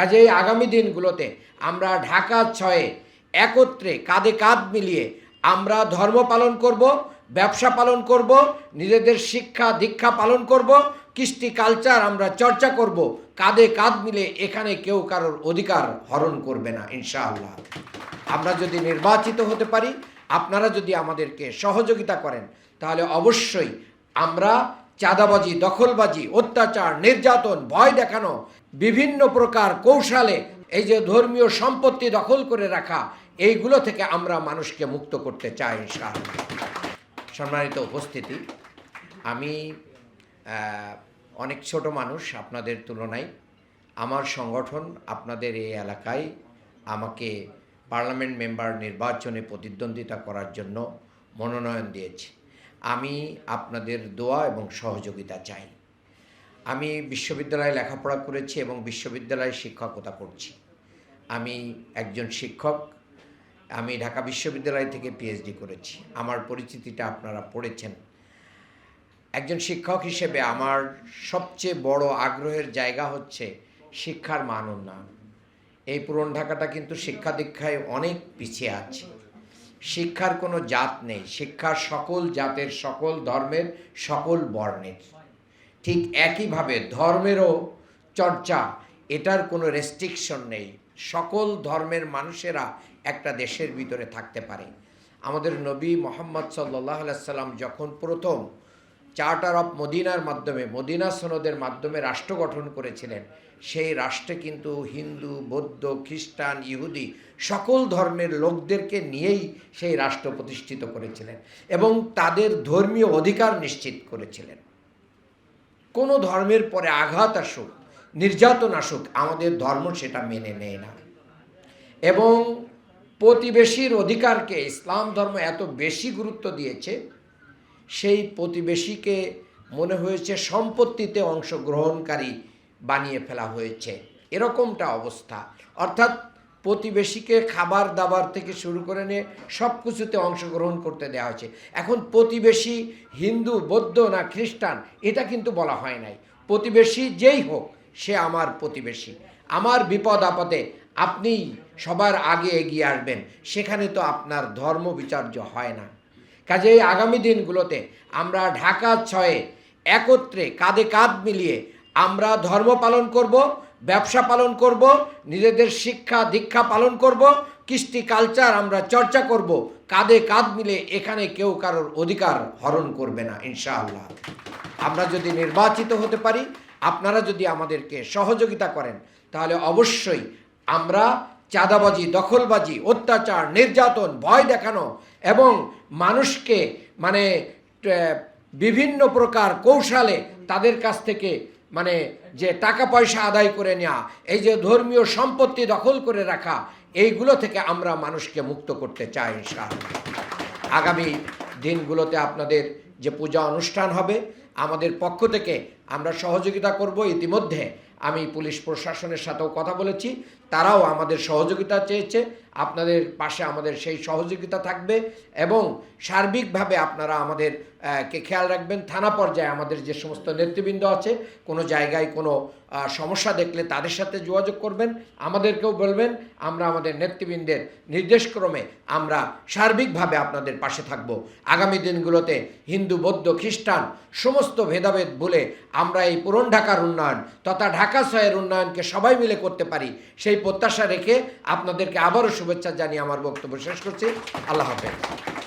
কাজেই আগামী দিনগুলোতে আমরা ঢাকা ছয়ে একত্রে কাঁধে কাঁধ মিলিয়ে আমরা ধর্ম পালন করব, ব্যবসা পালন করব, নিজেদের শিক্ষা দীক্ষা পালন করব, কৃষ্টি কালচার আমরা চর্চা করব, কাঁধে কাঁধ মিলে এখানে কেউ কারোর অধিকার হরণ করবে না, ইনশাআল্লাহ। আমরা যদি নির্বাচিত হতে পারি, আপনারা যদি আমাদেরকে সহযোগিতা করেন, তাহলে অবশ্যই আমরা চাঁদাবাজি, দখলবাজি, অত্যাচার, নির্যাতন, ভয় দেখানো বিভিন্ন প্রকার কৌশলে এই যে ধর্মীয় সম্পত্তি দখল করে রাখা, এইগুলো থেকে আমরা মানুষকে মুক্ত করতে চাই সম্মানিত উপস্থিতি, আমি অনেক ছোট মানুষ আপনাদের তুলনায়, আমার সংগঠন আপনাদের এই এলাকায় আমাকে পার্লামেন্ট মেম্বার নির্বাচনে প্রতিদ্বন্দ্বিতা করার জন্য মনোনয়ন দিয়েছে। আমি আপনাদের দোয়া এবং সহযোগিতা চাই। আমি বিশ্ববিদ্যালয়ে লেখাপড়া করেছি এবং বিশ্ববিদ্যালয়ে শিক্ষকতা করছি। আমি একজন শিক্ষক, আমি ঢাকা বিশ্ববিদ্যালয় থেকে পিএইচডি করেছি। আমার পরিচিতিটা আপনারা পড়েছেন। একজন শিক্ষক হিসেবে আমার সবচেয়ে বড় আগ্রহের জায়গা হচ্ছে শিক্ষার মান উন্নয়ন। এই পুরন ঢাকাটা কিন্তু শিক্ষা দীক্ষায় অনেক পিছিয়ে আছে। শিক্ষার কোনো জাত নেই। শিক্ষা সকল জাতের, সকল ধর্মের, সকল বর্ণের। ঠিক একইভাবে ধর্মেরও চর্চা, এটার কোনো রেস্ট্রিকশন নেই। সকল ধর্মের মানুষেরা একটা দেশের ভিতরে থাকতে পারে। আমাদের নবী মোহাম্মদ সাল্লাহ সাল্লাম যখন প্রথম চার্টার অফ মদিনার মাধ্যমে মদিনা সনদের মাধ্যমে রাষ্ট্র গঠন করেছিলেন, সেই রাষ্ট্রে কিন্তু হিন্দু, বৌদ্ধ, খ্রিস্টান, ইহুদি সকল ধর্মের লোকদেরকে নিয়েই সেই রাষ্ট্র প্রতিষ্ঠিত করেছিলেন এবং তাদের ধর্মীয় অধিকার নিশ্চিত করেছিলেন। কোনো ধর্মের পরে আঘাত আসুক, নির্যাতন আসুক, আমাদের ধর্ম সেটা মেনে নেয় না। এবং প্রতিবেশীর অধিকারকে, ইসলাম ধর্ম এত বেশি গুরুত্ব দিয়েছে, সেই প্রতিবেশীকে মনে হয়েছে সম্পত্তিতে অংশগ্রহণকারী বানিয়ে ফেলা হয়েছে। এরকমটা অবস্থা। অর্থাৎ প্রতিবেশীকে খাবার দাবার থেকে শুরু করে নিয়ে সব কিছুতে অংশগ্রহণ করতে দেওয়া হয়েছে। এখন প্রতিবেশী হিন্দু, বৌদ্ধ না খ্রিস্টান, এটা কিন্তু বলা হয় নাই। প্রতিবেশী যেই হোক, সে আমার প্রতিবেশী। আমার বিপদ আপদে আপনি সবার আগে এগিয়ে আসবেন, সেখানে তো আপনার ধর্ম বিচার্য হয় না। কাজেই আগামী দিনগুলোতে আমরা ঢাকা ছয়ে একত্রে কাঁধে কাঁধ মিলিয়ে আমরা ধর্ম পালন করব ব্যবসা পালন করব, নিজেদের শিক্ষা, দীক্ষা পালন করব, কৃষ্টি কালচার আমরা চর্চা করব, কাঁধে কাঁধ মিলে এখানে কেউ কারোর অধিকার হরণ করবে না, ইনশাআল্লাহ। আমরা যদি নির্বাচিত হতে পারি, আপনারা যদি আমাদেরকে সহযোগিতা করেন, তাহলে অবশ্যই আমরা চাঁদাবাজি, দখলবাজি, অত্যাচার, নির্যাতন, ভয় দেখানো এবং মানুষকে মানে বিভিন্ন প্রকার কৌশলে তাদের কাছ থেকে মানে যে টাকা পয়সা আদায় করে নেওয়া এই যে ধর্মীয় সম্পত্তি দখল করে রাখা, এইগুলো থেকে আমরা মানুষকে মুক্ত করতে চাই আগামী দিনগুলোতে আপনাদের যে পূজা অনুষ্ঠান হবে, আমাদের পক্ষ থেকে আমরা সহযোগিতা করব। ইতিমধ্যে আমি পুলিশ প্রশাসনের সাথেও কথা বলেছি, তারাও আমাদের সহযোগিতা চেয়েছে, আপনাদের পাশে আমাদের সেই সহযোগিতা থাকবে এবং সার্বিকভাবে আপনারা আমাদের কে খেয়াল রাখবেন, থানা পর্যায়ে আমাদের যে সমস্ত নেতৃবৃন্দ আছে, কোনো জায়গায় কোনো সমস্যা দেখলে তাদের সাথে যোগাযোগ করবেন। আমাদেরকেও বলবেন, আমরা আমাদের নেতৃবৃন্দের নির্দেশক্রমে আমরা সার্বিকভাবে আপনাদের পাশে থাকব। আগামী দিনগুলোতে হিন্দু, বৌদ্ধ, খ্রিস্টান, সমস্ত ভেদাভেদ ভুলে আমরা এই পুরন ঢাকার উন্নয়ন তথা ঢাকা শহরের উন্নয়নকে সবাই মিলে করতে পারি, সেই প্রত্যাশা রেখে আপনাদেরকে আবারও শুভেচ্ছা জানিয়ে আমার বক্তব্য শেষ করছি। আল্লাহ হাফেজ।